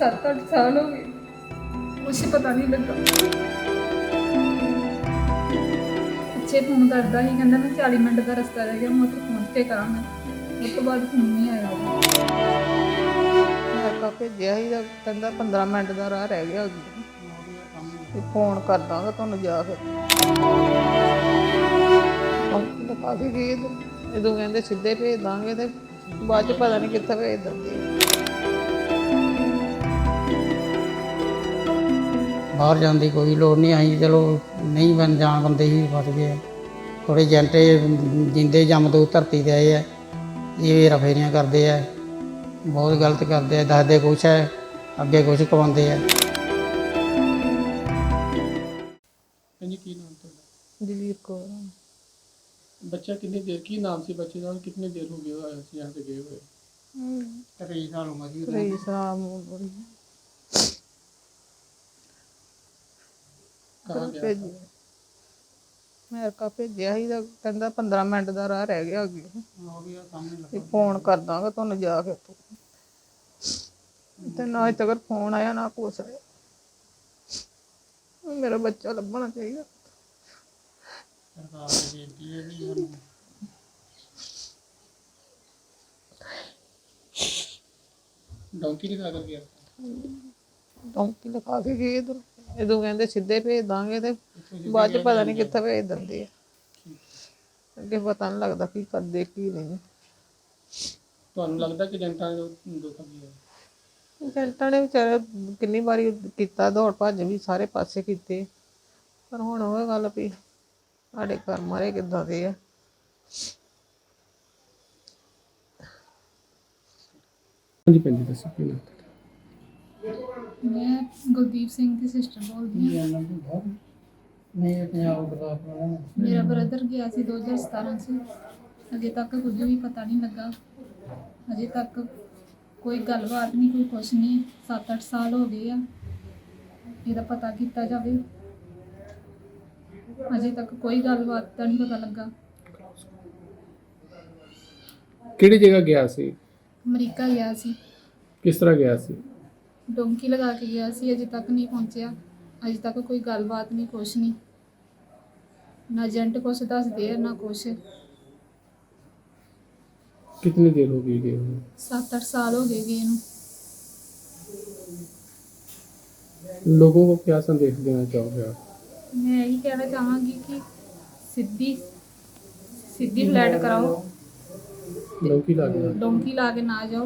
7-8 ਸਾਲ ਹੋ ਗਏ। ਕੁਛ ਪਤਾ ਨਹੀਂ ਲੱਗਾ। ਪਿੱਛੇ ਫੋਨ ਕਰਦਾ ਸੀ, ਕਹਿੰਦਾ ਮੈਂ 40 ਮਿੰਟ ਦਾ ਰਸਤਾ ਰਹਿ ਗਿਆ, ਮੈਂ ਉੱਥੇ ਪਹੁੰਚ ਕੇ ਕਰਾਂਗਾ ਉਸ ਤੋਂ ਬਾਅਦ ਫੋਨ ਨਹੀਂ ਆਇਆ। ਉਹਦਾ। ਭੇਜਿਆ ਸੀ ਤਾਂ ਕਹਿੰਦਾ 15 ਮਿੰਟ ਦਾ ਰਾਹ ਰਹਿ ਗਿਆ। ਅੱਗੇ ਤੇ ਫੋਨ ਕਰ ਦਾਂਗਾ ਤੁਹਾਨੂੰ ਜਾ ਕੇ। ਉਹ ਲਗਾ ਕੇ ਗਏ ਜਦੋਂ ਕਹਿੰਦੇ ਸਿੱਧੇ ਭੇਜ ਦਾਂਗੇ ਤੇ ਬਾਅਦ ਚ ਪਤਾ ਨਹੀਂ ਕਿੱਥੇ ਭੇਜ ਦਿੰਦੇ। ਬਾਹਰ ਜਾਣ ਕੋਈ ਲੋੜ ਨਹੀਂ ਆਈ ਚਲੋ ਨਹੀਂ ਬਣ ਜਾਣ ਬੰਦੇ ਹੀ ਫਸ ਗਏ ਥੋੜੇ ਜੰਟੇ ਜਿੰਦੇ ਜੰਮਦੂਤ ਧਰਤੀ ਤੇ ਆਏ ਆ ਇਹ ਰਫੇਰੀਆਂ ਕਰਦੇ ਆ। ਬਹੁਤ ਗਲਤ ਕਰਦੇ ਆ ਦੱਸਦੇ ਕੁਛ ਹੈ ਅੱਗੇ ਕੁਛ ਕਵਾਉਂਦੇ ਆ। ਬੱਚਾ ਕਿੰਨੇ ਦੇਰ ਕੀ ਨਾਮ ਸੀ ਬੱਚੇ ਦਾ? ਕਿੰਨੇ ਦੇਰ ਹੋ ਗਏ ਹੋਏ ਸੀ ਯਹਾਂ ਗਏ ਹੋਏ? ਹਮ, ਕਰੀ ਸਾਲ ਉਮਰ ਹੀ ਰਹੀ ਸਾਮ ਭੇਜੀ ਭੇਜਿਆ। ਸੀ ਤਾਂ ਕਹਿੰਦਾ 15 ਮਿੰਟ ਦਾ ਰਾਹ ਰਹਿ ਗਿਆ ਅੱਗੇ। ਤੇ ਫੋਨ ਕਰ ਤੁਹਾਨੂੰ ਜਾ ਕੇ ਤੂੰ ਤੇ ਨਾ ਹੀ ਤੱਕ ਫੋਨ ਆਇਆ ਨਾ ਕੁਛ ਆਇਆ। ਮੇਰਾ ਬੱਚਾ ਲੱਭਣਾ ਚਾਹੀਦਾ। ਸਰਕਾਰ ਦੀ ਡੌਂਕੀ ਲਿਖਾ ਕੇ ਗਿਆ। ਡੌਂਕੀ ਲਿਖਾ ਕੇ ਗਏ ਇਧਰ। ਜਦੋਂ ਕਹਿੰਦੇ ਸਿੱਧੇ ਭੇਜ ਦਾਂਗੇ ਤੇ ਬਾਅਦ ਚ ਪਤਾ ਨਹੀਂ ਕਿੱਥੇ ਭੇਜ ਦਿੰਦੇ ਆ। ਅੱਗੇ ਪਤਾ ਨਹੀਂ ਲੱਗਦਾ ਕੀ ਕਰਦੇ ਕੀ ਨਹੀਂ। ਤੁਹਾਨੂੰ ਲੱਗਦਾ ਕਿ ਜਨਤਾ ਨੇ ਧੋਖਾ ਕੀਤਾ ਏਜੰਟਾਂ ਨੇ ਵਿਚਾਰੇ ਕਿੰਨੀ ਵਾਰੀ ਕੀਤਾ ਦੌੜ ਭੱਜ ਵੀ ਸਾਰੇ ਪਾਸੇ ਕੀਤੇ। ਪਰ ਹੁਣ ਉਹ ਗੱਲ ਵੀ ਸਾਡੇ ਘਰ ਮਾਰੇ ਕਿੱਦਾਂ ਦੇ ਆ। ਹਾਂਜੀ ਪੰਜੀ ਦੱਸੋ ਕੀ ਨਾਮ ਮੈਂ ਗੁਰਦੀਪ ਸਿੰਘ ਦੀ ਸਿਸਟਰ ਬੋਲਦੀ ਹਾਂ। ਨਹੀਂ ਪੰਜਾਬ ਦਾ ਆਪਣਾ ਮੇਰਾ ਬ੍ਰਦਰ ਗਿਆ ਸੀ 2017 ਚ। ਅਜੇ ਤੱਕ ਕੁਝ ਵੀ ਪਤਾ ਨਹੀਂ ਲੱਗਾ। ਅਜੇ ਤੱਕ ਕੋਈ ਗੱਲਬਾਤ ਨਹੀਂ ਕੋਈ ਕੁਛ ਨਹੀਂ। 7-8 ਸਾਲ ਹੋ ਗਏ ਆ। ਇਹਦਾ ਪਤਾ ਕੀਤਾ ਜਾਵੇ। ਅਜੇ ਤੱਕ ਕੋਈ ਗੱਲਬਾਤ ਦਾ ਨਹੀਂ ਪਤਾ ਲੱਗਾ। ਕਿਹੜੀ ਜਗ੍ਹਾ ਗਿਆ ਸੀ? ਅਮਰੀਕਾ ਗਿਆ ਸੀ। ਕਿਸ ਤਰ੍ਹਾਂ ਗਿਆ ਸੀ? ਡੋਂਕੀ ਲਗਾ ਕੇ ਗਿਆ ਸੀ ਅਜੇ ਤੱਕ ਨਹੀਂ ਪਹੁੰਚਿਆ ਅਜੇ ਤੱਕ ਕੋਈ ਗੱਲਬਾਤ ਨਹੀਂ ਕੁਛ ਨਹੀਂ ਨਾ ਏਜੰਟ ਕੁਛ ਦੱਸਦੇ ਆ ਨਾ ਕੁਛ कितनी देर हो गई गए हुए 7-8 ਸਾਲ ਹੋ ਗਏ ਗਏ ਨੂੰ लोगों को क्या संदेश देना चाहोगे आप ਮੈਂ ਇਹੀ ਕਹਿਣਾ ਚਾਹਾਂਗੀ ਕਿ ਸਿੱਧੀ ਸਿੱਧੀ ਫਲੈਟ ਕਰਾਓ डोंकी ला गया ਡੋਂਕੀ ਲਾ ਕੇ ਨਾ ਜਾਓ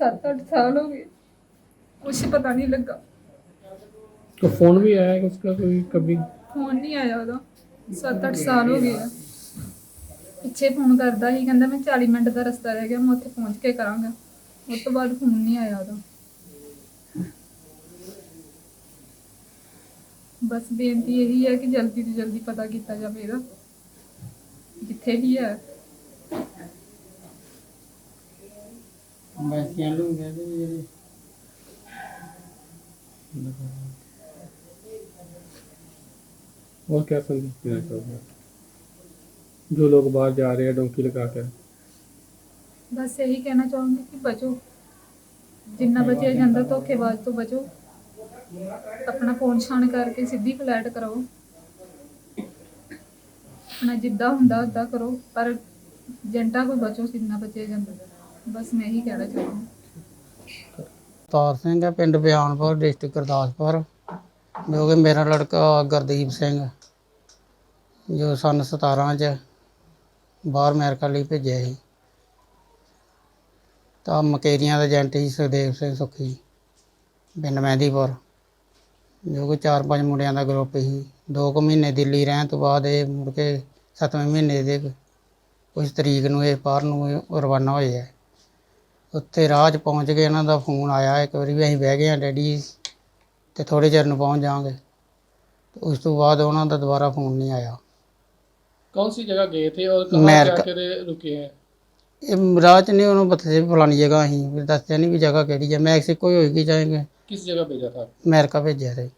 ਸੱਤ ਅੱਠ ਸਾਲ ਹੋ ਗਏ ਕੁਛ ਪਤਾ ਨਹੀਂ ਲੱਗਾ तो फोन भी आया है उसका कोई कभी ਫੋਨ ਨਹੀਂ ਆਇਆ ਉਹਦਾ ਸੱਤ ਅੱਠ ਸਾਲ ਹੋ ਗਏ ਆ ਪਿੱਛੇ ਫੋਨ ਕਰਦਾ ਸੀ ਕਹਿੰਦਾ ਮੈਂ 40 ਮਿੰਟ ਦਾ ਰਸਤਾ ਰਹਿ ਗਿਆ ਮੈਂ ਉੱਥੇ ਪਹੁੰਚ ਕੇ ਕਰਾਂਗਾ ਉਸ ਤੋਂ ਬਾਅਦ ਫੋਨ ਨਹੀਂ ਆਇਆ ਉਹਦਾ ਬਸ ਬੇਨਤੀ ਇਹੀ ਹੈ ਕਿ ਜਲਦੀ ਤੋਂ ਜਲਦੀ ਪਤਾ ਕੀਤਾ ਜਾਵੇ ਇਹਦਾ ਜਿੱਥੇ ਵੀ ਹੈ ਵੈਸਿਆਂ ਨੂੰ ਕਹਿੰਦੇ ਵੀ ਜਿਹੜੇ और क्या संदेश देना चाहोगे आप? जो लोग बाहर जा रहे हैं डोंकी लगा कर ਬਸ ਇਹੀ ਕਹਿਣਾ ਚਾਹੂੰਗੀ ਕਿ ਬਚੋ ਜਿੰਨਾ ਬਚਿਆ ਜਾਂਦਾ ਧੋਖੇਬਾਜ਼ ਤੋਂ ਬਚੋ ਆਪਣਾ ਫੋਨ ਛਾਣ ਕਰਕੇ ਸਿੱਧੀ ਫਲੈਟ ਕਰਾਓ ਆਪਣਾ ਜਿੱਦਾਂ ਹੁੰਦਾ ਉਦਾਂ ਕਰੋ ਪਰ ਜੰਟਾ ਕੋਈ ਬਚੋ ਜਿੰਨਾ ਬਚਿਆ ਜਾਂਦਾ ਬਸ ਮੈਂ ਇਹੀ ਕਹਿਣਾ ਚਾਹੂੰਗੀ ਤਾਰ ਸਿੰਘ ਹੈ, ਪਿੰਡ ਬਿਆਨਪੁਰ, ਡਿਸਟ੍ਰਿਕਟ ਗੁਰਦਾਸਪੁਰ। ਜੋ ਕਿ ਮੇਰਾ ਲੜਕਾ ਗੁਰਦੀਪ ਸਿੰਘ, ਜੋ ਸਨ 17 ਚ ਬਾਹਰ ਅਮਰੀਕਾ ਲਈ ਭੇਜਿਆ ਸੀ। ਤਾਂ ਮਕੇਰੀਆਂ ਦਾ ਏਜੰਟ ਸੀ ਸੁਖਦੇਵ ਸਿੰਘ ਸੁੱਖੀ, ਪਿੰਡ ਮਹਿੰਦੀਪੁਰ। ਜੋ ਕਿ ਚਾਰ ਪੰਜ ਮੁੰਡਿਆਂ ਦਾ ਗਰੁੱਪ ਸੀ। ਦੋ ਕੁ ਮਹੀਨੇ ਦਿੱਲੀ ਰਹਿਣ ਤੋਂ ਬਾਅਦ ਇਹ ਮੁੜ ਕੇ ਸੱਤਵੇਂ ਮਹੀਨੇ ਦੇ ਕੁਝ ਤਰੀਕ ਨੂੰ ਇਹ ਬਾਹਰ ਨੂੰ ਰਵਾਨਾ ਹੋਏ ਹੈ ਉੱਥੇ ਰਾਹ 'ਚ ਪਹੁੰਚ ਗਏ ਇਹਨਾਂ ਦਾ ਫੋਨ ਆਇਆ ਇੱਕ ਵਾਰੀ ਵੀ ਅਸੀਂ ਬਹਿ ਗਏ ਆ ਡੈਡੀ ਤੇ ਥੋੜੇ ਚਿਰ ਨੂੰ ਪਹੁੰਚ ਜਾਵਾਂਗੇ ਤੇ ਉਸ ਤੋਂ ਬਾਅਦ ਉਹਨਾਂ ਦਾ ਦੁਬਾਰਾ ਫੋਨ ਨਹੀਂ ਆਇਆ कौन सी जगह गए थे और कहाँ अमेरिका। जाकर रुके हैं ਇਹ ਰਾਹ 'ਚ ਨਹੀਂ ਉਹਨੂੰ ਬਤੇ ਫਲਾਣੀ ਜਗ੍ਹਾ ਅਸੀਂ ਵੀ ਦੱਸਿਆ ਨਹੀਂ ਵੀ ਜਗ੍ਹਾ ਕਿਹੜੀ ਹੈ ਮੈਕਸੀਕੋ ਹੀ ਹੋਏਗੀ ਜਾਏਗੇ किस जगह भेजा था ਅਮਰੀਕਾ ਭੇਜਿਆ ਸੀ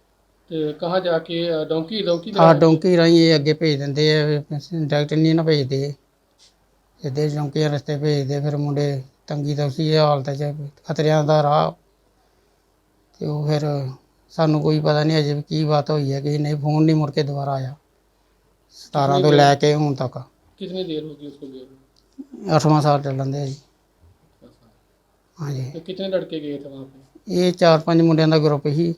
तो कहाँ जाके अ, डोंकी डोंकी ਆ ਡੋਂਕੀ ਰਾਹੀਂ ਇਹ ਅੱਗੇ ਭੇਜ ਦਿੰਦੇ ਆ ਡਾਇਰੈਕਟ ਨਹੀਂ ਨਾ ਭੇਜਦੇ ਸਿੱਧੇ ਡੋਂਕੀ ਰਸਤੇ ਭੇਜਦੇ ਫਿਰ ਮੁੰਡੇ ਤੰਗੀ ਤਾਂ ਉਸੀ ਹਾਲਤ 'ਚ ਖਤਰਿਆਂ ਦਾ ਰਾਹ ਤੇ ਉਹ ਫਿਰ ਸਾਨੂੰ ਕੋਈ ਪਤਾ ਨਹੀਂ ਅਜੇ ਵੀ ਕੀ ਬਾਤ ਹੋਈ ਹੈ ਕਿ ਨਹੀਂ ਫੋਨ ਨਹੀਂ ਮੁੜ ਕੇ ਦੁਬਾਰਾ ਆਇਆ 17 ਤੋਂ ਲੈ ਕੇ ਹੁਣ ਤੱਕ कितनी देर होगी उसको गए हुए? 8ਵਾਂ ਸਾਲ ਚੱਲਣ ਦੇ ਜੀ ਹਾਂਜੀ तो कितने लड़के गए थे वहाँ पे ਇਹ ਚਾਰ ਪੰਜ ਮੁੰਡਿਆਂ ਦਾ ਗਰੁੱਪ ਸੀ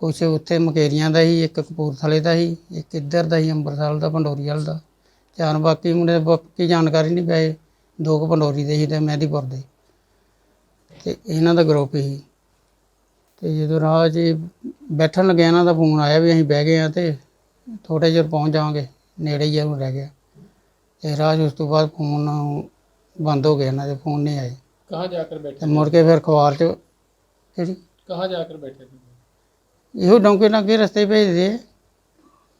ਕੁਛ ਉੱਥੇ ਮਕੇਰੀਆਂ ਦਾ ਸੀ ਇੱਕ ਕਪੂਰਥਲੇ ਦਾ ਸੀ ਇੱਕ ਇੱਧਰ ਦਾ ਸੀ ਅੰਮ੍ਰਿਤਸਰ ਦਾ ਪੰਡੋਰੀ ਵਾਲ ਦਾ ਚਾਰ ਬਾਕੀ ਮੁੰਡੇ ਬਾਕੀ ਜਾਣਕਾਰੀ ਨਹੀਂ ਪਏ ਦੋ ਕੁ ਪੰਡੋਰੀ ਦੇ ਸੀ ਤੇ ਮਹਿਦੀਪੁਰ ਦੇ ਤੇ ਇਹਨਾਂ ਦਾ ਗਰੁੱਪ ਸੀ ਤੇ ਜਦੋਂ ਰਾਹ 'ਚ ਬੈਠਣ ਲੱਗਿਆ ਇਹਨਾਂ ਦਾ ਫੋਨ ਆਇਆ ਵੀ ਅਸੀਂ ਬਹਿ ਗਏ ਆ ਤੇ ਥੋੜੇ ਜਿਹਾ ਪਹੁੰਚ ਜਾਵਾਂਗੇ ਨੇੜੇ ਹੀ ਆ ਹੁਣ ਰਹਿ ਗਿਆ ਤੇ ਰਾਹ 'ਚ ਉਸ ਤੋਂ ਬਾਅਦ ਫੋਨ ਬੰਦ ਹੋ ਗਿਆ ਇਹਨਾਂ ਦੇ ਫੋਨ ਨਹੀਂ ਆਏ कहाँ जाकर ਤੇ बैठे ਮੁੜ ਕੇ ਫਿਰ ਅਖਬਾਰ 'ਚ ਕਿਹੜੀ कहाँ जाकर बैठे थे ਇਹੋ ਡੌਂਕੇ ਨਾਲ ਅੱਗੇ ਰਸਤੇ ਭੇਜਦੇ ਆ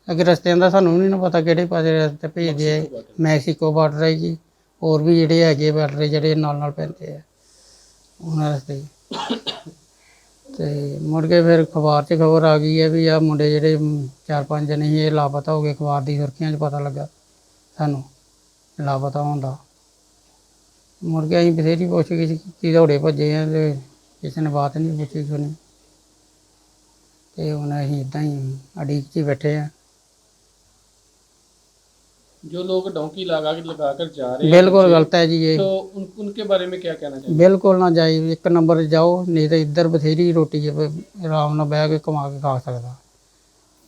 ਅੱਗੇ ਰਸਤਿਆਂ ਦਾ ਸਾਨੂੰ ਵੀ ਨਹੀਂ ਨਾ ਪਤਾ ਕਿਹੜੇ ਪਾਸੇ ਰਸਤੇ ਭੇਜਦੇ ਆ ਮੈਕਸੀਕੋ ਬਾਰਡਰ ਹੈ ਜੀ ਹੋਰ ਵੀ ਜਿਹੜੇ ਹੈਗੇ ਬਾਰਡਰ ਜਿਹੜੇ ਨਾਲ ਨਾਲ ਪੈਂਦੇ ਆ, ਉਹਨਾਂ ਰਸਤੇ ਤੇ ਮੁੜ ਕੇ ਫਿਰ ਅਖਬਾਰ 'ਚ ਖਬਰ ਆ ਗਈ ਹੈ ਵੀ ਆ ਮੁੰਡੇ ਜਿਹੜੇ ਚਾਰ ਪੰਜ ਜਣੇ ਸੀ, ਇਹ ਲਾਪਤਾ ਹੋ ਗਏ। ਅਖਬਾਰ ਦੀ ਸੁਰਖੀਆਂ 'ਚ ਪਤਾ ਲੱਗਾ ਸਾਨੂੰ ਲਾਪਤਾ ਹੋਣ ਦਾ। ਮੁੜ ਕੇ ਅਸੀਂ ਬਥੇਰੀ ਪੁੱਛ ਕੀਤੀ, ਦੌੜੇ ਭੱਜੇ ਆ ਤੇ ਕਿਸੇ ਨੇ ਬਾਤ ਨਹੀਂ ਪੁੱਛੀ ਸੁਣੀ ਤੇ ਹੁਣ ਅਸੀਂ ਇਦਾਂ ਹੀ ਅੜੀਕ 'ਚ ਹੀ ਬੈਠੇ ਆ। जो लोग डोंकी लगा लगा कर जा रहे हैं ਬਿਲਕੁਲ ਗਲਤ ਹੈ ਜੀ ਇਹ तो उन, उनके बारे में क्या कहना चाहिए ਬਿਲਕੁਲ ਨਾ ਜਾਈ ਇੱਕ ਨੰਬਰ 'ਤੇ ਜਾਓ ਨਹੀਂ ਤਾਂ ਇੱਧਰ ਬਥੇਰੀ ਰੋਟੀ ਹੈ ਬ- ਆਰਾਮ ਨਾਲ ਬਹਿ ਕੇ ਕਮਾ ਕੇ ਖਾ ਸਕਦਾ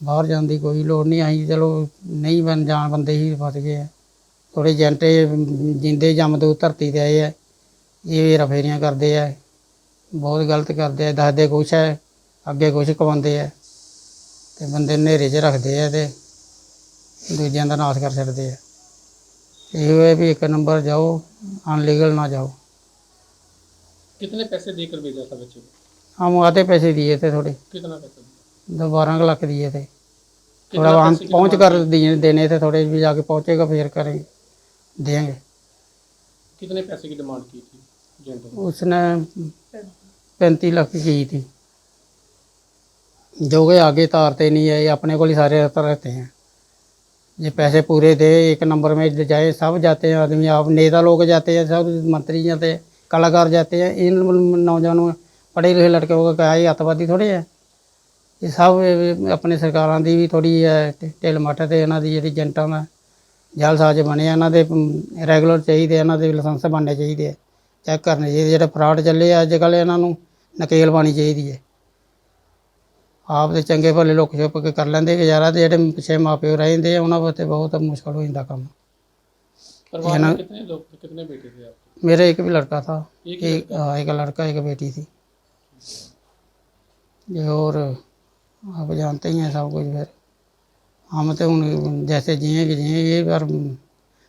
ਬਾਹਰ ਜਾਣ ਦੀ ਕੋਈ ਲੋੜ ਨਹੀਂ ਅਸੀਂ ਚਲੋ ਨਹੀਂ ਬਣ ਜਾਣ ਬੰਦੇ ਹੀ ਫਸ ਗਏ ਆ ਥੋੜੇ ਜੰਟੇ ਜਿੰਦੇ ਜੰਮਦੂ ਧਰਤੀ ਤੇ ਆਏ ਆ ਇਹ ਰਫੇਰੀਆਂ ਕਰਦੇ ਆ ਬਹੁਤ ਗਲਤ ਕਰਦੇ ਆ ਦੱਸਦੇ ਕੁਛ ਹੈ ਅੱਗੇ ਕੁਛ ਕਵਾਉਂਦੇ ਆ ਤੇ ਬੰਦੇ ਨੇਰੇ 'ਚ ਰੱਖਦੇ ਆ ਤੇ ਦੂਜਿਆਂ ਦਾ ਨਾਸ਼ ਕਰ ਛੱਡਦੇ ਆ ਇਹ ਹੈ ਵੀ ਇੱਕ ਨੰਬਰ ਜਾਓ ਅਨਲੀਗਲ ਨਾ ਜਾਓ कितने पैसे देकर भेजा था बच्चे को हम आते पैसे दिए थे थोड़े कितना पैसा दिया? दो बारह लाख दिए थे कितना थोड़ा वहाँ पैसे की पहुँच डिमांड कर दिए देने थे थोड़े भी जाके पहुँचेगा फिर करेंगे देंगे की? कितने पैसे की डिमांड की थी जेंटल ने? उसने पैंतीस लाख की की थी जो कि आगे तारते नहीं है ये अपने को ही सारे रहते हैं ये पैसे पूरे दे एक नंबर में जाए सब जाते हैं आदमी आप नेता लोग जाते हैं सब मंत्री जाते हैं कलाकार जाते हैं इन नौजवानों पढ़े लिखे लड़के को क्या ये अतवादी थोड़े है ਇਹ ਸਭ ਇਹ ਆਪਣੇ ਸਰਕਾਰਾਂ ਦੀ ਵੀ ਥੋੜੀ ਢਿੱਲ ਮੱਠ ਤੇ ਇਹਨਾਂ ਦੀ ਜਿਹੜੀ ਏਜੰਟਾਂ ਦਾ ਜਾਲਸਾਜ਼ ਬਣਿਆ ਇਹਨਾਂ ਦੇ ਰੈਗੂਲਰ ਚਾਹੀਦੇ ਇਹਨਾਂ ਦੇ ਲਾਇਸੈਂਸ ਬਣਨੇ ਚਾਹੀਦੇ ਆ ਚੈੱਕ ਕਰਨੇ ਚਾਹੀਦੇ ਜਿਹੜੇ ਫਰਾਡ ਚੱਲੇ ਆ ਅੱਜ ਕੱਲ੍ਹ ਇਹਨਾਂ ਨੂੰ ਨਕੇਲ ਪਾਣੀ ਚਾਹੀਦੀ ਹੈ ਆਪ ਦੇ ਚੰਗੇ ਭਲੇ ਲੋਕ ਛੁਪ ਕੇ ਕਰ ਲੈਂਦੇ ਗੁਜ਼ਾਰਾ ਤੇ ਜਿਹੜੇ ਪਿੱਛੇ ਮਾਪਿਓ ਰਹਿੰਦੇ ਆ ਉਹਨਾਂ ਵਾਸਤੇ ਬਹੁਤ ਮੁਸ਼ਕਲ ਹੋ ਜਾਂਦਾ ਕੰਮ परिवार है ना- में कितने लोग थे कितने बेटे थे आपके मेरा एक भी लड़का था एक ही एक हाँ, एक लड़का एक बेटी थी ये और आप जानते ही हैं सब कुछ फिर हम तो उन जैसे जिए कि जिए ये पर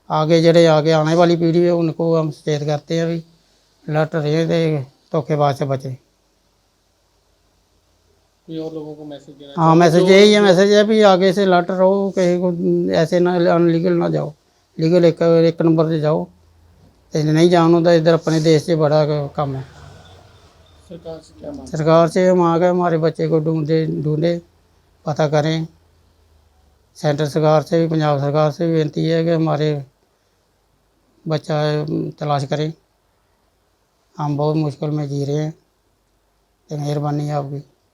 आगे जड़े आगे आने वाली पीढ़ी है उनको हम सचेत करते हैं भी लट रहे थे धोखेबाज से बचे कोई और लोगों को मैसेज देना हाँ मैसेज यही है मैसेज है भी आगे से लट रहो कहीं को ऐसे ना अनलीगल ना जाओ लीगल एक एक नंबर से जाओ ते नहीं जान होता इधर अपने देश से बड़ा कम है सरकार से क्या मांग सरकार से हम आ गए हमारे बच्चे को ढूंढे ढूंढे पता करें सेंटर सरकार से भी पंजाब सरकार से भी विनती है कि हमारे बच्चा तलाश करें हम बहुत मुश्किल में जी रहे हैं तो मेहरबानी है आपकी